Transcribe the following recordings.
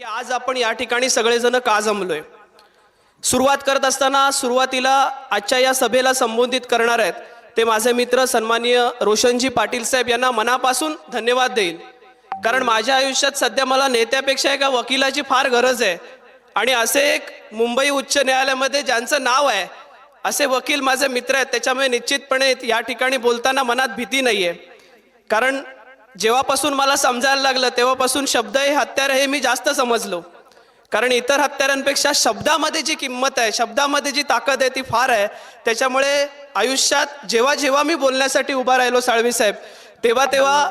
की आज आपण या ठिकाणी सगळेजण का जमलोय? सुरुवात करत असताना सुरुवातीला आजच्या या सभेला संबोधित करणार आहेत ते माझे मित्र सन्माननीय रोशनजी पाटील साहेब यांना मनापासून धन्यवाद देईल कारण माझ्या आयुष्यात सध्या मला नेत्यापेक्षा एका वकिलाची फार गरज आहे. आणि असे एक मुंबई उच्च न्यायालयामध्ये ज्यांचं नाव आहे असे वकील माझे मित्र आहेत त्याच्यामुळे निश्चितपणे या ठिकाणी बोलताना मनात भीती नाही आहे कारण जेव्हापासून मला समजायला लागलं तेव्हापासून शब्द हे हत्यार हे मी जास्त समजलो. कारण इतर हत्यारांपेक्षा शब्दामध्ये जी किंमत आहे शब्दामध्ये जी ताकद आहे ती फार आहे. त्याच्यामुळे आयुष्यात जेव्हा जेव्हा मी बोलण्यासाठी उभा राहिलो साळवी साहेब तेव्हा तेव्हा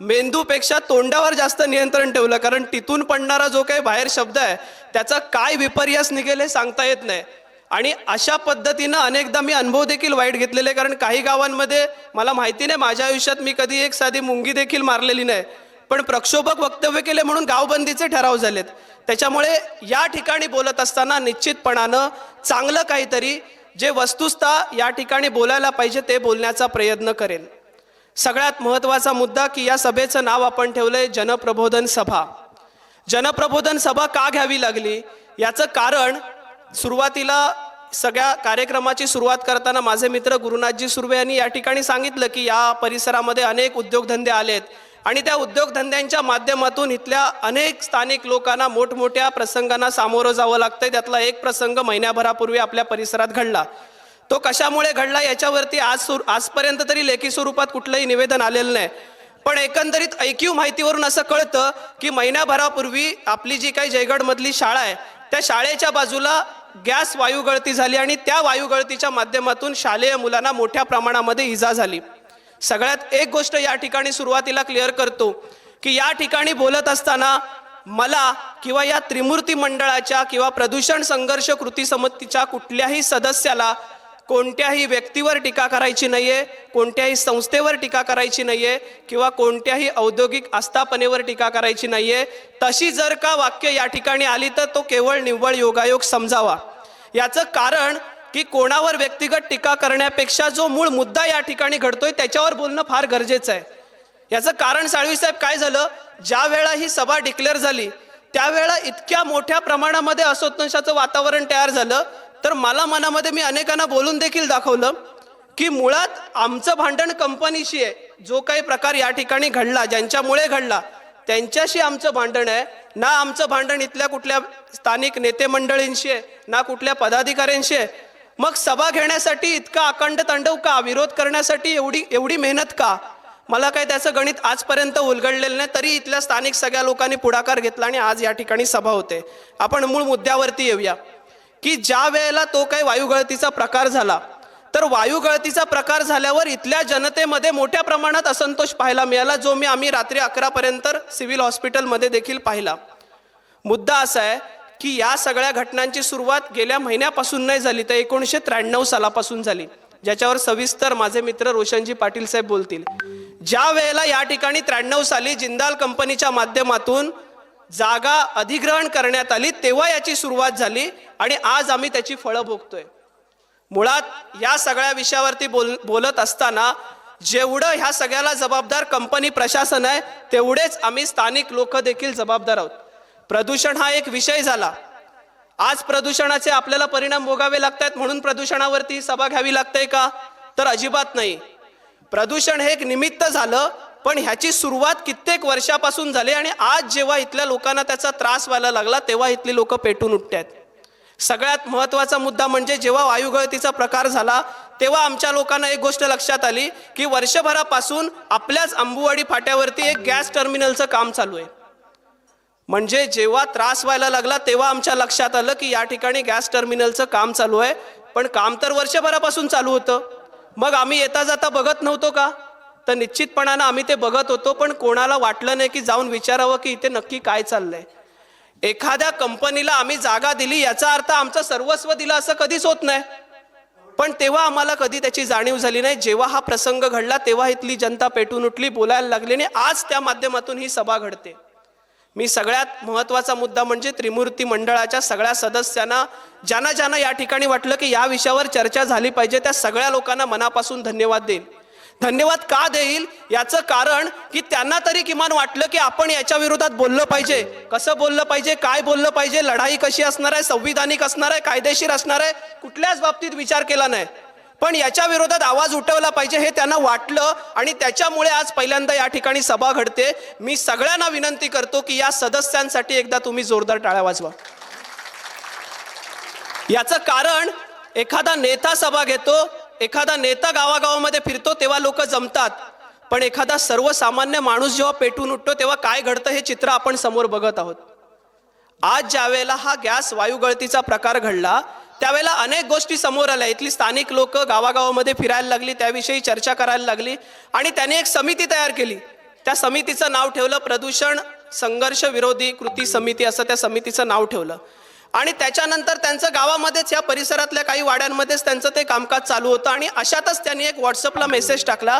मेंदूपेक्षा तोंडावर जास्त नियंत्रण ठेवलं. कारण तिथून पडणारा जो काही बाहेर शब्द आहे त्याचा काय विपर्यास निघेल हे सांगता येत नाही. आणि अशा पद्धतीनं अनेकदा मी अनुभव देखील वाईट घेतलेले कारण काही गावांमध्ये मला माहिती नाही माझ्या आयुष्यात मी कधी एक साधी मुंगी देखील मारलेली नाही. पण प्रक्षोभक वक्तव्य केले म्हणून गावबंदीचे ठराव झालेत. त्याच्यामुळे या ठिकाणी बोलत असताना निश्चितपणानं चांगलं काहीतरी जे वस्तुस्था या ठिकाणी बोलायला पाहिजे ते बोलण्याचा प्रयत्न करेन. सगळ्यात महत्त्वाचा मुद्दा की या सभेचं नाव आपण ठेवलंय जनप्रबोधन सभा. जनप्रबोधन सभा का घ्यावी लागली? याचं कारण सुरुवातीला सगळ्या कार्यक्रमाची सुरुवात करताना माझे मित्र गुरुनाथजी सुर्वे यांनी या ठिकाणी सांगितलं की या परिसरामध्ये अनेक उद्योगधंदे आलेत. आणि त्या उद्योगधंद्यांच्या माध्यमातून इथल्या अनेक स्थानिक लोकांना मोठमोठ्या प्रसंगांना सामोरं जावं लागतंय. त्यातला एक प्रसंग महिन्याभरापूर्वी आपल्या परिसरात घडला. तो कशामुळे घडला याच्यावरती आज सुर आजपर्यंत तरी लेखी स्वरूपात कुठलंही निवेदन आलेलं नाही. पण एकंदरीत ऐकीव माहितीवरून असं कळतं की महिन्याभरापूर्वी आपली जी काही जयगडमधली शाळा आहे त्या शाळेच्या बाजूला गॅस वायुगळती झाली आणि त्या वायुगळतीच्या माध्यमातून शालेय मुलांना मोठ्या प्रमाणामध्ये इजा झाली. सगळ्यात एक गोष्ट या ठिकाणी सुरुवातीला क्लिअर करतो की या ठिकाणी बोलत असताना मला किंवा या त्रिमूर्ती मंडळाच्या किंवा प्रदूषण संघर्ष कृती समितीच्या कुठल्याही सदस्याला कोणत्याही व्यक्तीवर टीका करायची नाहीये कोणत्याही संस्थेवर टीका करायची नाहीये किंवा कोणत्याही औद्योगिक आस्थापनेवर टीका करायची नाहीये तशी जर का वाक्य या ठिकाणी आली तर तो केवळ निव्वळ योगायोग समजावा. याचं कारण की कोणावर व्यक्तिगत टीका करण्यापेक्षा जो मूळ मुद्दा या ठिकाणी घडतोय त्याच्यावर बोलणं फार गरजेचं आहे. याचं कारण साळवीसाहेब काय झालं? ज्या वेळा ही सभा डिक्लेअर झाली त्यावेळा इतक्या मोठ्या प्रमाणामध्ये असंतोषाचं वातावरण तयार झालं. तर मला मनामध्ये मी अनेकांना बोलून देखील दाखवलं की मुळात आमचं भांडण कंपनीशी आहे. जो काही प्रकार या ठिकाणी घडला ज्यांच्यामुळे घडला त्यांच्याशी आमचं भांडण आहे. ना आमचं भांडण इथल्या कुठल्या स्थानिक नेते मंडळींशी आहे ना कुठल्या पदाधिकाऱ्यांशी आहे. मग सभा घेण्यासाठी इतका अखंड तांडव का? विरोध करण्यासाठी एवढी एवढी मेहनत का? मला काही त्याचं गणित आजपर्यंत उलगडलेलं नाही तरी इथल्या स्थानिक सगळ्या लोकांनी पुढाकार घेतला आणि आज या ठिकाणी सभा होते. आपण मूळ मुद्द्यावरती येऊया. की ज्या वेळेला तो काही वायुगळतीचा प्रकार झाला तर वायुगळतीचा प्रकार झाल्यावर इथल्या जनतेमध्ये मोठ्या प्रमाणात असंतोष पाहायला मिळाला जो मी आम्ही रात्री अकरापर्यंत सिव्हिल हॉस्पिटलमध्ये देखील पाहिला. मुद्दा असा आहे की या सगळ्या घटनांची सुरुवात गेल्या महिन्यापासून नाही झाली तर एकोणीसशे त्र्याण्णव सालापासून झाली ज्याच्यावर सविस्तर माझे मित्र रोशनजी पाटील साहेब बोलतील. ज्या वेळेला या ठिकाणी त्र्याण्णव साली जिंदाल कंपनीच्या माध्यमातून जागा अधिग्रहण करण्यात आली तेव्हा याची सुरुवात झाली आणि आज आम्ही त्याची फळं भोगतोय. मुळात या सगळ्या विषयावरती बोल बोलत असताना जेवढं ह्या सगळ्याला जबाबदार कंपनी प्रशासन आहे तेवढेच आम्ही स्थानिक लोक देखील जबाबदार आहोत. प्रदूषण हा एक विषय झाला. आज प्रदूषणाचे आपल्याला परिणाम भोगावे लागतात म्हणून प्रदूषणावरती सभा घ्यावी लागते का? तर अजिबात नाही. प्रदूषण हे एक निमित्त झालं पण ह्याची सुरुवात कित्येक वर्षापासून झाली आणि आज जेव्हा इथल्या लोकांना त्याचा त्रास व्हायला लागला तेव्हा इथली लोक पेटून उठतात सगळ्यात महत्त्वाचा मुद्दा म्हणजे जेव्हा वायुगळतीचा प्रकार झाला तेव्हा आमच्या लोकांना एक गोष्ट लक्षात आली की वर्षभरापासून आपल्याच अंबुवाडी फाट्यावरती एक गॅस टर्मिनलचं काम चालू आहे. म्हणजे जेव्हा त्रास व्हायला लागला तेव्हा आमच्या लक्षात आलं की या ठिकाणी गॅस टर्मिनलचं काम चालू आहे. पण काम तर वर्षभरापासून चालू होतं. मग आम्ही येता जाता बघत नव्हतो का? तर निश्चितपणानं आम्ही ते बघत होतो पण कोणाला वाटलं नाही की जाऊन विचारावं की इथे नक्की काय चाललंय. एखाद्या कंपनीला आम्ही जागा दिली याचा अर्थ आमचं सर्वस्व दिलं असं कधीच होत नाही. पण तेव्हा आम्हाला कधी त्याची जाणीव झाली नाही. जेव्हा हा प्रसंग घडला तेव्हा इथली जनता पेटून उठली बोलायला लागली आणि आज त्या माध्यमातून ही सभा घडते. मी सगळ्यात महत्त्वाचा मुद्दा म्हणजे त्रिमूर्ती मंडळाच्या सगळ्या सदस्यांना ज्यांना ज्यांना या ठिकाणी वाटलं की या विषयावर चर्चा झाली पाहिजे त्या सगळ्या लोकांना मनापासून धन्यवाद देईल धन्यवाद का देईल? याचं कारण की त्यांना तरी किमान वाटलं की आपण याच्या विरोधात बोललं पाहिजे. कसं बोललं पाहिजे? काय बोललं पाहिजे? लढाई कशी असणार आहे? संविधानिक असणार आहे? कायदेशीर असणार आहे? कुठल्याच बाबतीत विचार केला नाही. पण याच्या विरोधात आवाज उठवला पाहिजे हे त्यांना वाटलं आणि त्याच्यामुळे आज पहिल्यांदा या ठिकाणी सभा घडते. मी सगळ्यांना विनंती करतो की या सदस्यांसाठी एकदा तुम्ही जोरदार टाळ्या वाजवा. याचं कारण एखादा नेता सभा घेतो एखादा नेता गावागावामध्ये फिरतो तेव्हा लोक जमतात. पण एखादा सर्वसामान्य माणूस जेव्हा पेटून उठतो तेव्हा काय घडतं हे चित्र आपण समोर बघत आहोत. आज ज्या वेळेला हा गॅस वायू गळतीचा प्रकार घडला त्यावेळेला अनेक गोष्टी समोर आल्या. इथली स्थानिक लोक गावागावामध्ये फिरायला लागली त्याविषयी चर्चा करायला लागली आणि त्याने एक समिती तयार केली. त्या समितीचं नाव ठेवलं प्रदूषण संघर्ष विरोधी कृती समिती असं त्या समितीचं नाव ठेवलं. आणि त्याच्यानंतर त्यांचं गावामध्येच या परिसरातल्या काही वाड्यांमध्येच त्यांचं ते कामकाज चालू होतं. आणि अशातच त्यांनी एक व्हॉट्सअपला मेसेज टाकला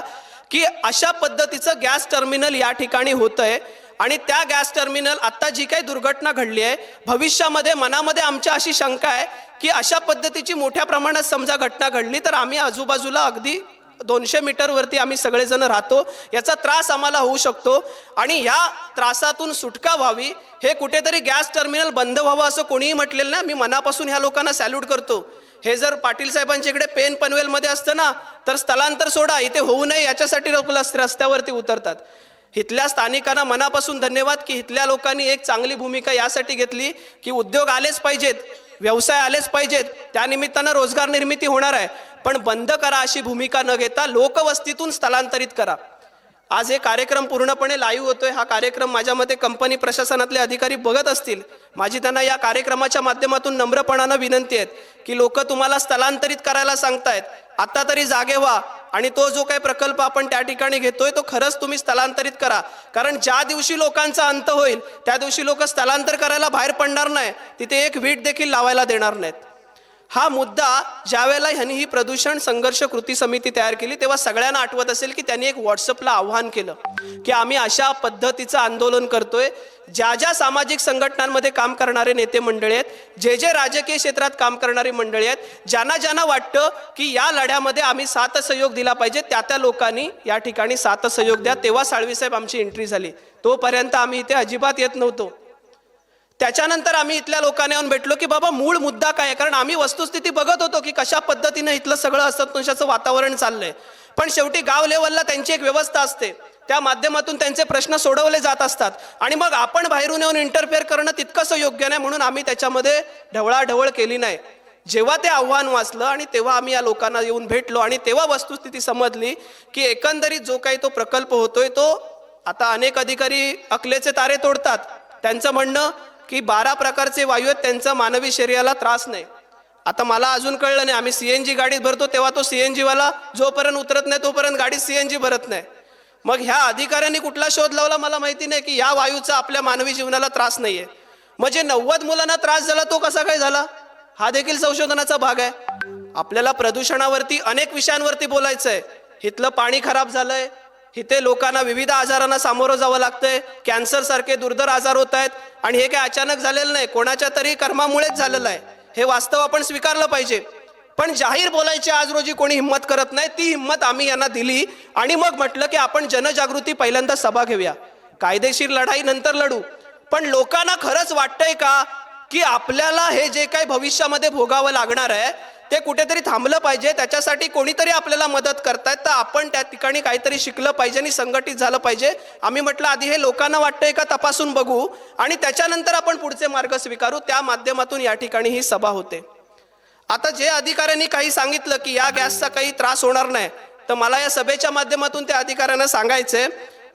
की अशा पद्धतीचं गॅस टर्मिनल या ठिकाणी होतंय. आणि त्या गॅस टर्मिनल आत्ता जी काही दुर्घटना घडली आहे भविष्यामध्ये मनामध्ये आमच्या अशी शंका आहे की अशा पद्धतीची मोठ्या प्रमाणात समजा घटना घडली तर आम्ही आजूबाजूला अगदी दोनशे मीटरवरती आम्ही सगळेजण राहतो. याचा त्रास आम्हाला होऊ शकतो. आणि या त्रासातून सुटका व्हावी हे कुठेतरी गॅस टर्मिनल बंद व्हावं असं कोणीही म्हटलेलं ना मी मनापासून ह्या लोकांना सॅल्यूट करतो. हे जर पाटील साहेबांच्या इकडे पेन पनवेलमध्ये असतं ना तर स्थलांतर सोडा. इथे होऊ नये याच्यासाठी लोक रस्त्यावरती उतरतात. इथल्या स्थानिकांना मनापासून धन्यवाद की इथल्या लोकांनी एक चांगली भूमिका यासाठी घेतली की उद्योग आलेच पाहिजेत. व्यवसाय आलेच पाहिजेत. त्यानिमित्तानं रोजगार निर्मिती होणार आहे. पण बंद करा अशी भूमिका न घेता लोकवस्तीतून स्थलांतरित करा. आज हे कार्यक्रम पूर्णपणे लाईव्ह होतोय. हा कार्यक्रम माझ्या मते कंपनी प्रशासनातले अधिकारी बघत असतील. माझी त्यांना या कार्यक्रमाच्या माध्यमातून नम्रपणानं विनंती आहेत की लोक तुम्हाला स्थलांतरित करायला सांगतायत. आता तरी जागे व्हा आणि तो जो काही प्रकल्प आपण त्या ठिकाणी घेतोय तो खरंच तुम्ही स्थलांतरित करा. कारण ज्या दिवशी लोकांचा अंत होईल त्या दिवशी लोक स्थलांतर करायला बाहेर पडणार नाही. तिथे एक वीट देखील लावायला देणार नाहीत. हा मुद्दा ज्यावेळेला ह्यांनी ही प्रदूषण संघर्ष कृती समिती तयार केली तेव्हा सगळ्यांना आठवत असेल की त्यांनी एक व्हॉट्सअपला आव्हान केलं की आम्ही अशा पद्धतीचं आंदोलन करतोय ज्या ज्या सामाजिक संघटनांमध्ये काम करणारे नेते मंडळी आहेत जे जे राजकीय क्षेत्रात काम करणारी मंडळी आहेत ज्यांना ज्यांना वाटतं की या लढ्यामध्ये आम्ही साथ सहयोग दिला पाहिजे त्या त्या लोकांनी या ठिकाणी साथ सहयोग द्या. तेव्हा साळवीसाहेब आमची एंट्री झाली. तोपर्यंत आम्ही इथे अजिबात येत नव्हतो. त्याच्यानंतर आम्ही इथल्या लोकांना येऊन भेटलो की बाबा मूळ मुद्दा काय आहे? कारण आम्ही वस्तुस्थिती बघत होतो की कशा पद्धतीनं इथलं सगळं असंतोषाचं वातावरण चाललंय. पण शेवटी गाव लेवलला त्यांची एक व्यवस्था असते. त्या माध्यमातून त्यांचे प्रश्न सोडवले जात असतात. आणि मग आपण बाहेरून येऊन इंटरफेअर करणं तितकंसं योग्य नाही म्हणून आम्ही त्याच्यामध्ये ढवळाढवळ केली नाही. जेव्हा ते आव्हान वाचलं आणि तेव्हा आम्ही या लोकांना येऊन भेटलो आणि तेव्हा वस्तुस्थिती समजली की एकंदरीत जो काही तो प्रकल्प होतोय तो आता अनेक अधिकारी अकलेचे तारे तोडतात. त्यांचं म्हणणं की बारा प्रकारचे वायू आहेत त्यांचा मानवी शरीराला त्रास नाही. आता मला अजून कळलं नाही आम्ही सीएनजी गाडीत भरतो तेव्हा तो सी एन जीवाला जोपर्यंत उतरत नाही तोपर्यंत गाडीत सीएनजी भरत नाही. मग ह्या अधिकाऱ्यांनी कुठला शोध लावला मला माहिती नाही की या वायूचा आपल्या मानवी जीवनाला त्रास नाही आहे म्हणजे नव्वद मुलांना त्रास झाला तो कसा काय झाला? हा देखील संशोधनाचा भाग आहे. आपल्याला प्रदूषणावरती अनेक विषयांवरती बोलायचं आहे इथलं पाणी खराब झालंय इथे लोकांना विविध आजारांना सामोरं जावं लागतंय. कॅन्सर सारखे दुर्धर आजार होत आहेत. आणि हे काय अचानक झालेलं नाही कोणाच्या तरी कर्मामुळेच झालेलं आहे. हे वास्तव आपण स्वीकारलं पाहिजे. पण जाहीर बोलायची आज रोजी कोणी हिंमत करत नाही ती हिंमत आम्ही यांना दिली. आणि मग म्हटलं की आपण जनजागृती पहिल्यांदा सभा घेऊया. कायदेशीर लढाई नंतर लढू. पण लोकांना खरंच वाटतंय का की आपल्याला हे जे काही भविष्यामध्ये भोगावं लागणार आहे ते कुठेतरी थांबलं पाहिजे. त्याच्यासाठी कोणीतरी आपल्याला मदत करतायत. तर आपण त्या ठिकाणी काहीतरी शिकलं पाहिजे आणि संघटित झालं पाहिजे. आम्ही म्हटलं आधी हे लोकांना वाटतंय का तपासून बघू? आणि त्याच्यानंतर आपण पुढचे मार्ग स्वीकारू. त्या माध्यमातून या ठिकाणी ही सभा होते. आता जे अधिकाऱ्यांनी काही सांगितलं की या गॅसचा काही त्रास होणार नाही तर मला या सभेच्या माध्यमातून त्या अधिकाऱ्यांना सांगायचंय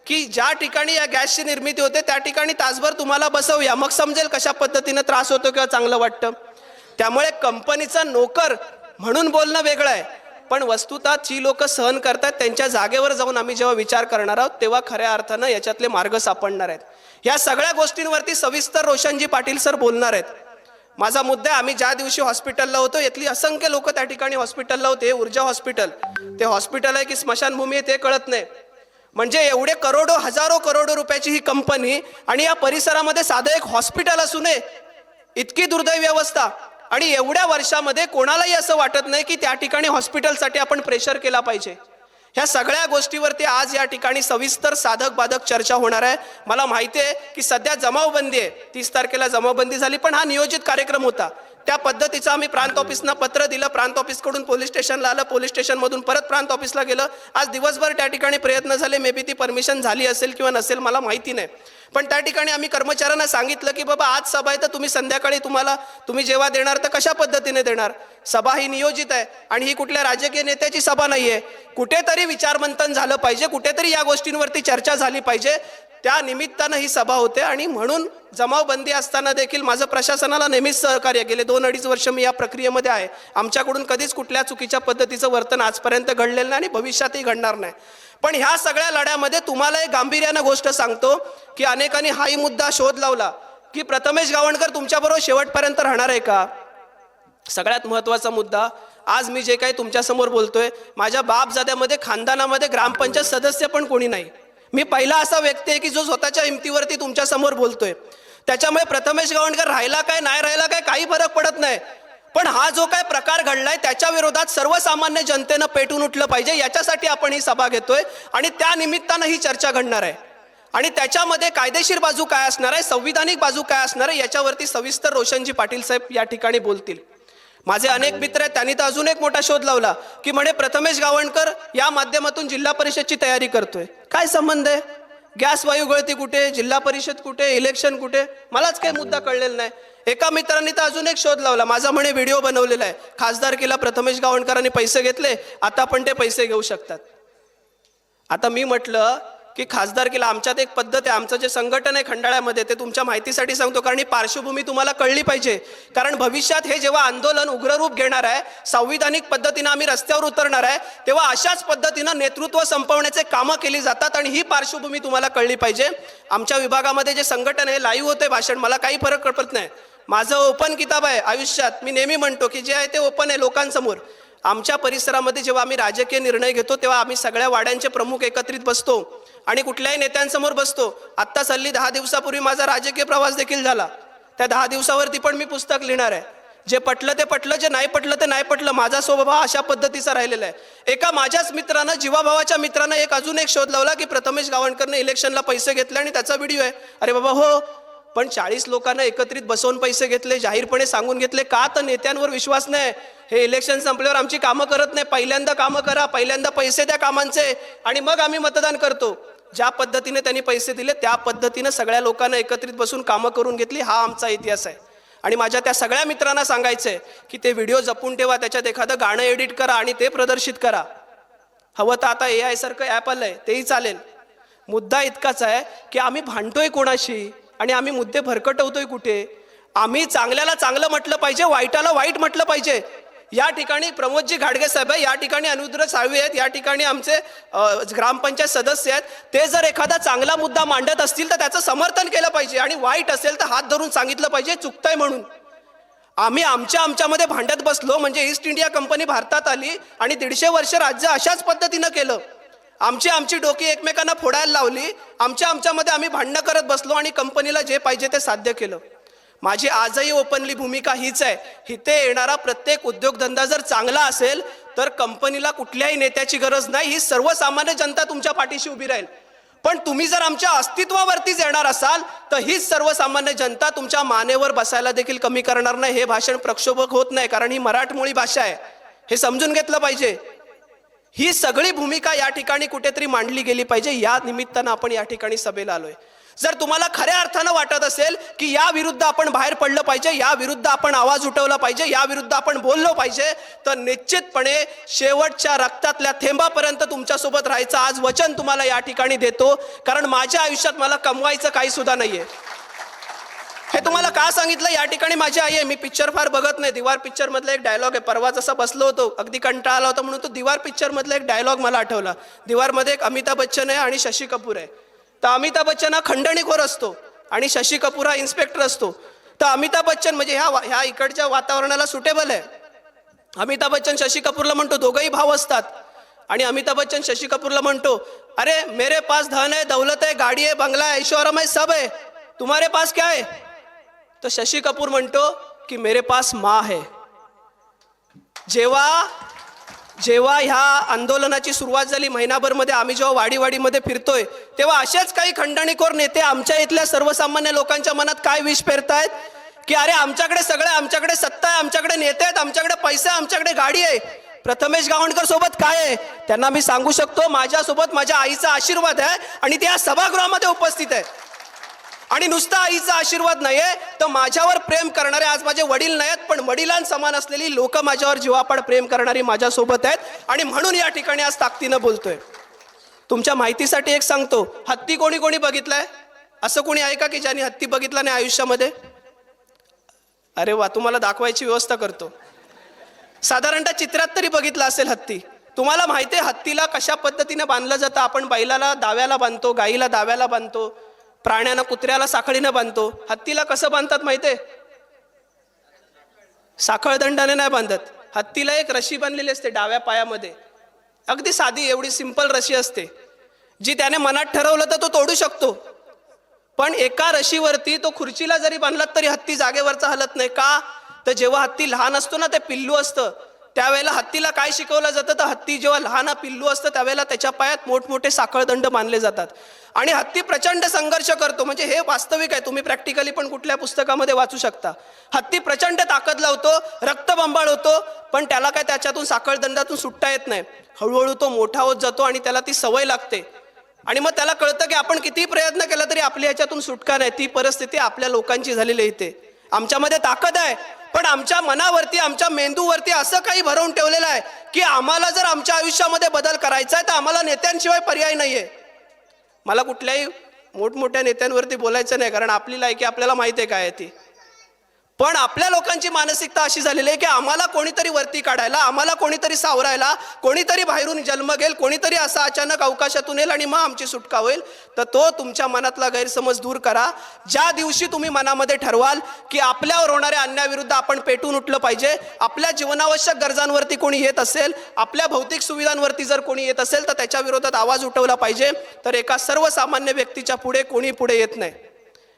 की ज्या ठिकाणी या गॅसची निर्मिती होते त्या ठिकाणी तासभर तुम्हाला बसवूया. मग समजेल कशा पद्धतीनं त्रास होतो किंवा चांगलं वाटतं. त्यामुळे कंपनीचा नोकर म्हणून बोलणं वेगळं आहे. पण वस्तुतः जी लोक सहन करतात त्यांच्या जागेवर जाऊन आम्ही जेव्हा विचार करणार आहोत तेव्हा खऱ्या अर्थानं याच्यातले मार्ग सापडणार आहेत. या सगळ्या गोष्टींवरती सविस्तर रोशनजी पाटील सर बोलणार आहेत. माझा मुद्दा आम्ही ज्या दिवशी हॉस्पिटलला होतो यातली असंख्य लोक त्या ठिकाणी हॉस्पिटलला होते हे ऊर्जा हॉस्पिटल. ते हॉस्पिटल आहे की स्मशानभूमी आहे ते कळत नाही. म्हणजे एवढे करोडो हजारो करोडो रुपयाची ही कंपनी आणि या परिसरामध्ये साधं एक हॉस्पिटल असू नये इतकी दुर्दैवी अवस्था. आणि एवढ्या वर्षामध्ये कोणालाही असं वाटत नाही की त्या ठिकाणी हॉस्पिटलसाठी आपण प्रेशर केला पाहिजे. ह्या सगळ्या गोष्टीवरती आज या ठिकाणी सविस्तर साधक बाधक चर्चा होणार आहे. मला माहिती आहे की सध्या जमावबंदी आहे. तीस तारखेला जमावबंदी झाली पण हा नियोजित कार्यक्रम होता. त्या पद्धतीचं आम्ही प्रांत ऑफिसना पत्र दिलं. प्रांत ऑफिसकडून पोलीस स्टेशनला आलं. पोलीस स्टेशनमधून परत प्रांत ऑफिसला गेलं. आज दिवसभर त्या ठिकाणी प्रयत्न झाले. मे बी ती परमिशन झाली असेल किंवा नसेल मला माहिती नाही. पण त्या ठिकाणी आम्ही कर्मचाऱ्यांना सांगितलं की बाबा आज सभा आहे तर तुम्ही संध्याकाळी तुम्हाला तुम्ही जेव्हा देणार तर कशा पद्धतीने देणार? सभा ही नियोजित आहे आणि ही कुठल्या राजकीय नेत्याची सभा नाही आहे कुठेतरी विचारमंथन झालं पाहिजे कुठेतरी या गोष्टींवरती चर्चा झाली पाहिजे. त्या निमित्तानं ही सभा होते आणि म्हणून जमावबंदी असताना देखील माझं प्रशासनाला नेहमीच सहकार्य गेले दोन अडीच वर्ष मी या प्रक्रियेमध्ये आहे. आमच्याकडून कधीच कुठल्या चुकीच्या पद्धतीचं वर्तन आजपर्यंत घडलेलं नाही आणि भविष्यातही घडणार नाही. पण ह्या सगळ्या लढ्यामध्ये तुम्हाला एक गांभीर्यानं गोष्ट सांगतो की अनेकांनी हाही मुद्दा शोध लावला की प्रथमेश गावणकर तुमच्याबरोबर शेवटपर्यंत राहणार आहे का? सगळ्यात महत्त्वाचा मुद्दा आज मी जे काही तुमच्यासमोर बोलतोय माझ्या बापजाद्यामध्ये खानदानामध्ये ग्रामपंचायत सदस्य पण कोणी नाही. मी पहिला असा व्यक्ती आहे की जो स्वतःच्या हिमतीवरती तुमच्यासमोर बोलतोय. त्याच्यामुळे प्रथमेश गावणकर राहिला काय नाही राहिला काय काही फरक पडत नाही. पण हा जो काय प्रकार घडलाय त्याच्या विरोधात सर्वसामान्य जनतेनं पेटून उठलं पाहिजे याच्यासाठी आपण ही सभा घेतोय आणि त्या निमित्तानं ही चर्चा घडणार आहे. आणि त्याच्यामध्ये कायदेशीर बाजू काय असणार आहे संविधानिक बाजू काय असणार आहे याच्यावरती सविस्तर रोशनजी पाटील साहेब या ठिकाणी बोलतील. माझे अनेक मित्र आहेत त्यांनी तर अजून एक मोठा शोध लावला की म्हणे प्रथमेश गावणकर या माध्यमातून जिल्हा परिषदची तयारी करतोय. काय संबंध आहे? गॅस वायू गळती कुठे? जिल्हा परिषद कुठे? इलेक्शन कुठे? मलाच काही मुद्दा कळलेला नाही. एका मित्रांनी तर अजून एक शोध लावला. माझा म्हणे व्हिडिओ बनवलेला आहे. खासदारकीला प्रथमेश गावणकरांनी पैसे घेतले. आता पण ते पैसे घेऊ शकतात. आता मी म्हटलं की खासदारकीला आमच्यात एक पद्धत आहे. आमचं जे संघटन आहे खंडाळ्यामध्ये ते तुमच्या माहितीसाठी सांगतो कारण ही पार्श्वभूमी तुम्हाला कळली पाहिजे. कारण भविष्यात हे जेव्हा आंदोलन उग्ररूप घेणार आहे संविधानिक पद्धतीनं आम्ही रस्त्यावर उतरणार आहे तेव्हा अशाच पद्धतीनं नेतृत्व संपवण्याचे कामं केली जातात आणि ही पार्श्वभूमी तुम्हाला कळली पाहिजे. आमच्या विभागामध्ये जे संघटन आहे लाईव्ह होते भाषण मला काही फरक पडत नाही. माझं ओपन किताब आहे आयुष्यात. मी नेहमी म्हणतो की जे आहे ते ओपन आहे लोकांसमोर. आमच्या परिसरामध्ये जेव्हा आम्ही राजकीय निर्णय घेतो तेव्हा आम्ही सगळ्या वाड्यांचे प्रमुख एकत्रित बसतो आणि कुठल्याही नेत्यांसमोर बसतो. आत्ता हल्ली दहा दिवसापूर्वी माझा राजकीय प्रवास देखील झाला. त्या दहा दिवसावरती पण मी पुस्तक लिहिणार आहे. जे पटलं ते पटलं जे नाही पटलं ते नाही पटलं माझा स्वभाव अशा पद्धतीचा राहिलेला आहे. एका माझ्याच मित्रानं जीवाभावाच्या मित्रानं एक अजून एक शोध लावला की प्रथमेश गावणकरने इलेक्शनला पैसे घेतले आणि त्याचा व्हिडिओ आहे. अरे बाबा हो पण चाळीस लोकांना एकत्रित बसवून पैसे घेतले जाहीरपणे सांगून घेतले का तर नेत्यांवर विश्वास नाही. हे इलेक्शन संपल्यावर आमची कामं करत नाही. पहिल्यांदा कामं करा पहिल्यांदा पैसे द्या कामांचे आणि मग आम्ही मतदान करतो. ज्या पद्धतीने त्यांनी पैसे दिले त्या पद्धतीनं सगळ्या लोकांना एकत्रित बसून कामं करून घेतली हा आमचा इतिहास आहे. आणि माझ्या त्या सगळ्या मित्रांना सांगायचं आहे की ते व्हिडिओ जपून ठेवा त्याच्यात एखादं गाणं एडिट करा आणि ते प्रदर्शित करा. हवं तर आता ए आय सारखं ॲप आलंय तेही चालेल. मुद्दा इतकाच आहे की आम्ही भांडतोय कोणाशी? आणि आम्ही मुद्दे भरकटवतोय कुठे? आम्ही चांगल्याला चांगलं म्हटलं पाहिजे वाईटाला वाईट म्हटलं पाहिजे. या ठिकाणी प्रमोदजी घाडगे साहेब आहे या ठिकाणी अनुद्र साळवी आहेत या ठिकाणी आमचे ग्रामपंचायत सदस्य आहेत. ते जर एखादा चांगला मुद्दा मांडत असतील तर त्याचं समर्थन केलं पाहिजे आणि वाईट असेल तर हात धरून सांगितलं पाहिजे चुकतंय म्हणून. आम्ही आमच्या आमच्यामध्ये भांडत बसलो म्हणजे ईस्ट इंडिया कंपनी भारतात आली आणि दीडशे वर्ष राज्य अशाच पद्धतीनं केलं. आमची आमची डोकी एकमेकांना फोडायला लावली. आमच्या आमच्यामध्ये आम्ही भांडणं करत बसलो आणि कंपनीला जे पाहिजे ते साध्य केलं. माझी आजही ओपनली भूमिका हीच आहे. इथे येणारा प्रत्येक उद्योगधंदा जर चांगला असेल तर कंपनीला कुठल्याही नेत्याची गरज नाही. ही सर्वसामान्य जनता तुमच्या पाठीशी उभी राहील. पण तुम्ही जर आमच्या अस्तित्वावरतीच येणार असाल तर हीच सर्वसामान्य जनता तुमच्या मानेवर बसायला देखील कमी करणार नाही. हे भाषण प्रक्षोभक होत नाही कारण ही मराठमोळी भाषा आहे. हे समजून घेतलं पाहिजे. ही सगळी भूमिका या ठिकाणी कुठेतरी मांडली गेली पाहिजे. या निमित्तानं आपण या ठिकाणी सभेला आलोय. जर तुम्हाला खऱ्या अर्थानं वाटत असेल की या विरुद्ध आपण बाहेर पडलं पाहिजे या विरुद्ध आपण आवाज उठवला पाहिजे या विरुद्ध आपण बोललो पाहिजे तर निश्चितपणे शेवटच्या रक्तातल्या थेंबापर्यंत तुमच्यासोबत राहायचं आज वचन तुम्हाला या ठिकाणी देतो. कारण माझ्या आयुष्यात मला कमवायचं काही सुद्धा नाहीये. हे तुम्हाला का सांगितलं? या ठिकाणी माझी आई आहे. मी पिक्चर फार बघत नाही. दिवार पिक्चर मधला एक डायलॉग आहे. परवा जसा बसलो होतो अगदी कंटाळा आला होता म्हणून तो दिवार पिक्चर मधला एक डायलॉग मला आठवला. दिवारमध्ये एक अमिताभ बच्चन आहे आणि शशी कपूर आहे. तर अमिताभ बच्चन हा खंडणीखोर असतो आणि शशी कपूर हा इन्स्पेक्टर असतो. तर अमिताभ बच्चन म्हणजे ह्या वा- ह्या इकडच्या वातावरणाला सुटेबल आहे. अमिताभ बच्चन शशी कपूरला म्हणतो दोघंही भाव असतात. आणि अमिताभ बच्चन शशी कपूरला म्हणतो अरे मेरे पास धन आहे दौलत आहे गाडी आहे बंगला आहे ऐश्वर्यम आहे सब आहे. तुम्हारे पास क्या आहे तर शशी कपूर म्हणतो की मेरे पास माँ आहे जेव्हा जेव्हा ह्या आंदोलनाची सुरुवात झाली महिनाभरमध्ये आम्ही जेव्हा वाडीवाडीमध्ये फिरतोय तेव्हा असेच काही खंडणीखोर नेते आमच्या इथल्या सर्वसामान्य लोकांच्या मनात काय विष पेरतायत? की अरे आमच्याकडे सगळे आमच्याकडे सत्ता आहे आमच्याकडे नेते आहेत आमच्याकडे पैसे आहे, आमच्याकडे गाडी आहे. प्रथमेश गावणकर सोबत काय आहे? त्यांना मी सांगू शकतो माझ्यासोबत माझ्या आईचा आशीर्वाद आहे आणि ते या सभागृहामध्ये उपस्थित आहे आणि नुसता आईचा आशीर्वाद नाहीये तर माझ्यावर प्रेम करणारे आज माझे वडील नाहीत पण वडिलांसमान असलेली लोक माझ्यावर जीवापाड प्रेम करणारी माझ्यासोबत आहेत. आणि म्हणून या ठिकाणी आज ताकदीनं बोलतोय. तुमच्या माहितीसाठी एक सांगतो हत्ती कोणी कोणी बघितलाय? असं कोणी आहे का की ज्यांनी हत्ती बघितला नाही आयुष्यामध्ये? अरे वा तुम्हाला दाखवायची व्यवस्था करतो. साधारणतः चित्रात तरी बघितलं असेल हत्ती. तुम्हाला माहिती आहे हत्तीला कशा पद्धतीने बांधलं जातं? आपण बैलाला दाव्याला बांधतो गाईला दाव्याला बांधतो. प्राण्यानं कुत्र्याला साखळीनं बांधतो. हत्तीला कसं बांधतात माहितीये? साखळदंडाने नाही बांधत. हत्तीला एक रशी बांधलेली असते डाव्या पायामध्ये. अगदी साधी एवढी सिंपल रशी असते. जी त्याने मनात ठरवलं तर तो तोडू शकतो. पण एका रशीवरती तो खुर्चीला जरी बांधलात तरी हत्ती जागेवरचा हलत नाही. का? तर जेव्हा हत्ती लहान असतो ना ते पिल्लू असतं. त्यावेळेला हत्तीला काय शिकवलं जातं? तर हत्ती जेव्हा लहान पिल्लू असतं त्यावेळेला त्याच्या पायात मोठमोठे साखळदंड मानले जातात. आणि हत्ती प्रचंड संघर्ष करतो. म्हणजे हे वास्तविक आहे. तुम्ही प्रॅक्टिकली पण कुठल्या पुस्तकामध्ये वाचू शकता. हत्ती प्रचंड ताकद लावतो रक्तबंबाळ होतो पण त्याला काय त्याच्यातून साखळदंडातून सुटता येत नाही. हळूहळू तो मोठा होत जातो आणि त्याला ती सवय लागते. आणि मग त्याला कळतं की आपण किती प्रयत्न केला तरी आपल्या ह्याच्यातून सुटका नाही. ती परिस्थिती आपल्या लोकांची झालेली आहे इथे. आमच्यामध्ये ताकद आहे. पण आमच्या मनावरती आमच्या मेंदूवरती असं काही भरवून ठेवलेलं आहे की आम्हाला जर आमच्या आयुष्यामध्ये बदल करायचा आहे तर आम्हाला नेत्यांशिवाय पर्याय नाही आहे मला कुठल्याही मोठमोठ्या नेत्यांवरती बोलायचं नाही कारण आपली लायकी आपल्याला माहिती आहे काय आहे ती. पण आपल्या लोकांची मानसिकता अशी झालेली आहे की आम्हाला कोणीतरी वरती काढायला आम्हाला कोणीतरी सावरायला कोणीतरी बाहेरून जन्म घेईल कोणीतरी असा अचानक अवकाशातून येईल आणि मग आमची सुटका होईल. तर तो तुमच्या मनातला गैरसमज दूर करा. ज्या दिवशी तुम्ही मनामध्ये ठरवाल की आपल्यावर होणाऱ्या अन्याविरुद्ध आपण पेटून उठलं पाहिजे आपल्या जीवनावश्यक गरजांवरती कोणी येत असेल आपल्या भौतिक सुविधांवरती जर कोणी येत असेल तर त्याच्या विरोधात आवाज उठवला पाहिजे. तर एका सर्वसामान्य व्यक्तीच्या पुढे कोणी पुढे येत नाही.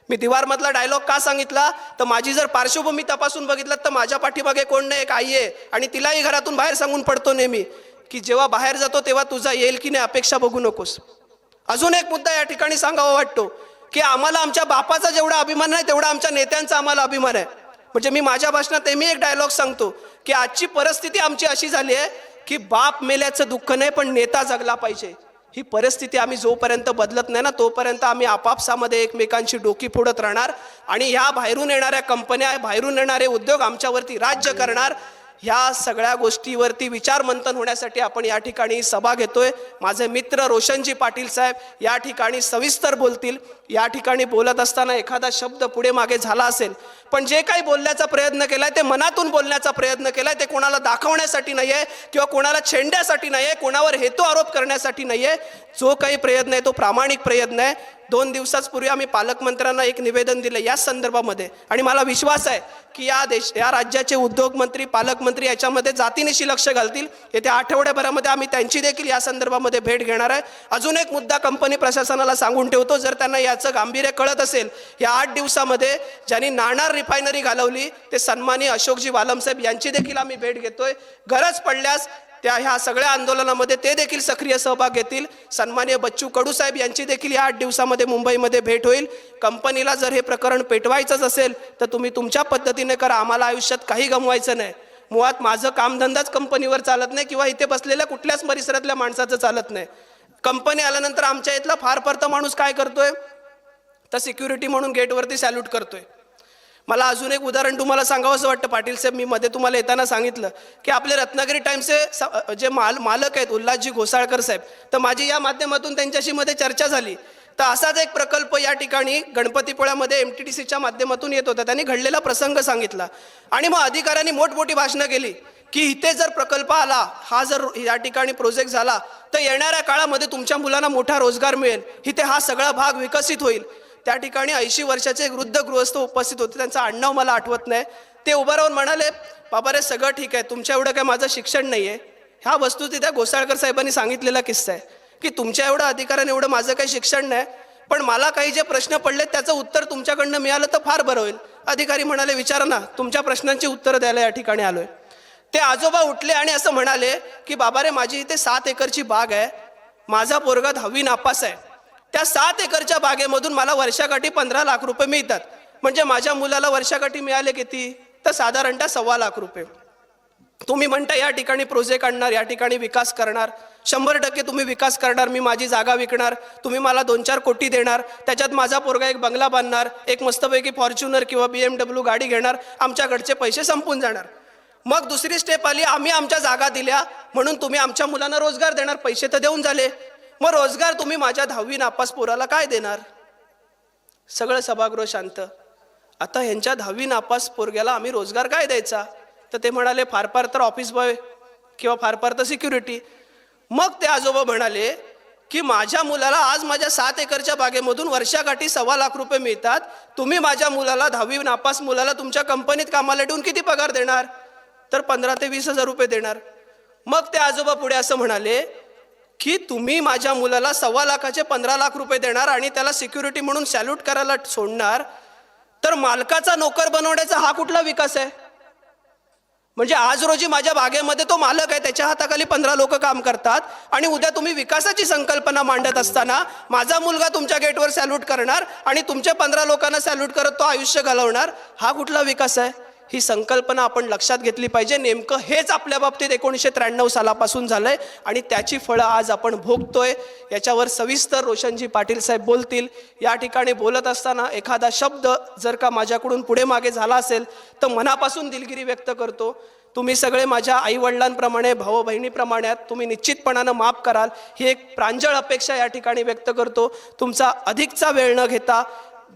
मी दिवारमधला डायलॉग का सांगितला? तर माझी जर पार्श्वभूमी तपासून बघितलं तर माझ्या पाठीमागे कोण नाही? एक आई आहे. आणि तिलाही घरातून बाहेर सांगून पडतो नेहमी की जेव्हा बाहेर जातो तेव्हा तुझा येईल की नाही अपेक्षा बघू नकोस. अजून एक मुद्दा या ठिकाणी सांगावा वाटतो की आम्हाला आमच्या बापाचा जेवढा अभिमान आहे तेवढा आमच्या नेत्यांचा आम्हाला अभिमान आहे. म्हणजे मी माझ्या भाषणात नेहमी एक डायलॉग सांगतो की आजची परिस्थिती आमची अशी झाली आहे की बाप मेल्याचं दुःख नाही पण नेता जगला पाहिजे. ही परिस्थिती आम्ही जोपर्यंत बदलत नाही ना तोपर्यंत आम्ही आपापसामध्ये एकमेकांची डोकी फोडत राहणार आणि ह्या बाहेरून येणाऱ्या कंपन्या बाहेरून येणारे उद्योग आमच्यावरती राज्य करणार. ह्या सगळ्या गोष्टीवरती विचारमंथन होण्यासाठी आपण या ठिकाणी सभा घेतोय. माझे मित्र रोशनजी पाटील साहेब या ठिकाणी सविस्तर बोलतील. या ठिकाणी बोलत असताना एखादा शब्द पुढे मागे झाला असेल पण जे काही बोलण्याचा प्रयत्न केलाय ते मनातून बोलण्याचा प्रयत्न केलाय ते कोणाला दाखवण्यासाठी नाहीये किंवा कोणाला छेंड्यासाठी नाहीये कोणावर हेतू आरोप करण्यासाठी नाहीये. जो काही प्रयत्न आहे तो प्रामाणिक प्रयत्न आहे. दोन दिवसाच पूर्वी आम्ही पालकमंत्र्यांना एक निवेदन दिलं या संदर्भामध्ये. आणि मला विश्वास आहे की या देश या राज्याचे उद्योगमंत्री पालकमंत्री याच्यामध्ये जातीनिशी लक्ष घालतील. येत्या आठवड्याभरामध्ये आम्ही त्यांची देखील या संदर्भामध्ये भेट घेणार आहे. अजून एक मुद्दा कंपनी प्रशासनाला सांगून ठेवतो जर त्यांना याचं गांभीर्य कळत असेल या आठ दिवसामध्ये ज्यांनी नाणार रिफायनरी घालवली ते सन्मानी अशोकजी वालमसाहेब यांची देखील आम्ही भेट घेतोय. गरज पडल्यास त्या ह्या सगळ्या आंदोलनामध्ये ते देखील सक्रिय सहभाग घेतील. सन्मान्य बच्चू कडू साहेब यांची देखील या आठ दिवसामध्ये मुंबईमध्ये भेट होईल. कंपनीला जर हे प्रकरण पेटवायचंच असेल तर तुम्ही तुमच्या पद्धतीने करा. आम्हाला आयुष्यात काही गमवायचं नाही. मुळात माझं कामधंदाच कंपनीवर चालत नाही किंवा इथे बसलेल्या कुठल्याच परिसरातल्या माणसाचं चालत नाही. कंपनी आल्यानंतर आमच्या इथला फार परता माणूस काय करतोय? तर सिक्युरिटी म्हणून गेटवरती सॅल्यूट करतोय. मला अजून एक उदाहरण तुम्हाला सांगावं असं वाटतं. पाटील साहेब मी मध्ये तुम्हाला येताना सांगितलं की आपले रत्नागिरी टाइम्सचे जे माल मालक आहेत उल्हासजी घोसाळकर साहेब तर माझी या माध्यमातून त्यांच्याशी मध्ये चर्चा झाली. तर असाच एक प्रकल्प या ठिकाणी गणपतीपुळ्यामध्ये एम टी डी सीच्या माध्यमातून येत होता. त्यांनी घडलेला प्रसंग सांगितला. आणि मग अधिकाऱ्यांनी मोठमोठी भाषणं केली की इथे जर प्रकल्प आला हा जर या ठिकाणी प्रोजेक्ट झाला तर येणाऱ्या काळामध्ये तुमच्या मुलांना मोठा रोजगार मिळेल. इथे हा सगळा भाग विकसित होईल. त्या ठिकाणी ऐंशी वर्षाचे एक वृद्ध गृहस्थ उपस्थित होते. त्यांचं आडनाव मला आठवत नाही. ते उभं राहून म्हणाले बाबा रे सगळं ठीक आहे. तुमच्या एवढं काय माझं शिक्षण नाही आहे ह्या वस्तू तिथे घोसाळकर साहेबांनी सांगितलेला किस्सा आहे. की तुमच्या एवढं अधिकाराने एवढं माझं काही शिक्षण नाही पण मला काही जे प्रश्न पडले त्याचं उत्तर तुमच्याकडनं मिळालं तर फार बरं होईल. अधिकारी म्हणाले विचारा ना तुमच्या प्रश्नांची उत्तरं द्यायला या ठिकाणी आलोय. ते आजोबा उठले आणि असं म्हणाले की बाबा रे माझी इथे सात एकरची बाग आहे. माझा पोरगा दहावी नापास आहे. त्या सात एकरच्या बागेमधून मला वर्षाकाठी पंधरा लाख रुपये मिळतात. म्हणजे माझ्या मुलाला वर्षाकाठी मिळाले किती? तर साधारणतः सव्वा लाख रुपये. तुम्ही म्हणता या ठिकाणी प्रोजेक्ट आणणार या ठिकाणी विकास करणार. शंभर टक्के तुम्ही विकास करणार मी माझी जागा विकणार. तुम्ही मला दोन चार कोटी देणार. त्याच्यात माझा पोरगा एक बंगला बांधणार एक मस्तपैकी फॉर्च्युनर किंवा बी एम डब्ल्यू गाडी घेणार. आमच्याकडचे पैसे संपून जाणार. मग दुसरी स्टेप आली आम्ही आमच्या जागा दिल्या. म्हणून तुम्ही आमच्या मुलांना रोजगार देणार पैसे तर देऊन झाले. मग रोजगार तुम्ही माझ्या दहावी नापास पोराला काय देणार? सगळं सभागृह शांत. आता ह्यांच्या दहावी नापास पोरग्याला आम्ही रोजगार काय द्यायचा? तर ते म्हणाले फार फार तर ऑफिस बॉय किंवा फार फार तर सिक्युरिटी मग ते आजोबा म्हणाले की माझ्या मुलाला आज माझ्या सात एकरच्या बागेमधून वर्षाकाठी सव्वा लाख रुपये मिळतात. तुम्ही माझ्या मुलाला दहावी नापास मुलाला तुमच्या कंपनीत कामाला ठेवून किती पगार देणार? तर पंधरा ते वीस हजार रुपये देणार. मग ते आजोबा पुढे असं म्हणाले की तुम्ही माझ्या मुलाला सव्वा लाखाचे पंधरा लाख रुपये देणार आणि त्याला सिक्युरिटी म्हणून सॅल्यूट करायला सोडणार तर मालकाचा नोकर बनवण्याचा हा कुठला विकास आहे? म्हणजे आज रोजी माझ्या बागेमध्ये तो मालक आहे त्याच्या हाताखाली पंधरा लोक काम करतात आणि उद्या तुम्ही विकासाची संकल्पना मांडत असताना माझा मुलगा तुमच्या गेटवर सॅल्यूट करणार आणि तुमच्या पंधरा लोकांना सॅल्यूट करत तो आयुष्य घालवणार हा कुठला विकास आहे? ही संकल्पना आपण लक्षात घेतली पाहिजे. नेमकं हेच आपल्या बाबतीत एकोणीसशे त्र्याण्णव सालापासून झालं आहे आणि त्याची फळं आज आपण भोगतोय. याच्यावर सविस्तर रोशनजी पाटील साहेब बोलतील. या ठिकाणी बोलत असताना एखादा शब्द जर का माझ्याकडून पुढे मागे झाला असेल तर मनापासून दिलगिरी व्यक्त करतो. तुम्ही सगळे माझ्या आईवडिलांप्रमाणे भाऊ बहिणीप्रमाणे आहात. तुम्ही निश्चितपणानं माफ कराल. ही एक प्रांजळ अपेक्षा या ठिकाणी व्यक्त करतो. तुमचा अधिकचा वेळ न घेता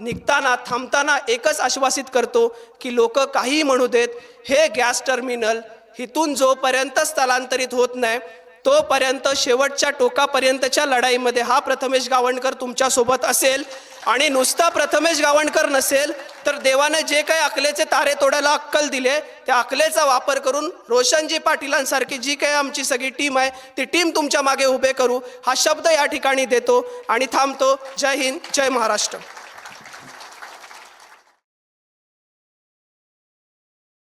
निघताना थांबताना एकच आश्वासित करतो की लोक काहीही म्हणू देत हे गॅस टर्मिनल इथून जोपर्यंत स्थलांतरित होत नाही तोपर्यंत शेवटच्या टोकापर्यंतच्या लढाईमध्ये हा प्रथमेश गावणकर तुमच्यासोबत असेल. आणि नुसता प्रथमेश गावणकर नसेल तर देवाने जे काही अकलेचे तारे तोडायला अक्कल दिले त्या अकलेचा वापर करून रोशनजी पाटीलांसारखी जी काही आमची सगळी टीम आहे ती टीम तुमच्या मागे उभे करू हा शब्द या ठिकाणी देतो आणि थांबतो. जय हिंद जय महाराष्ट्र.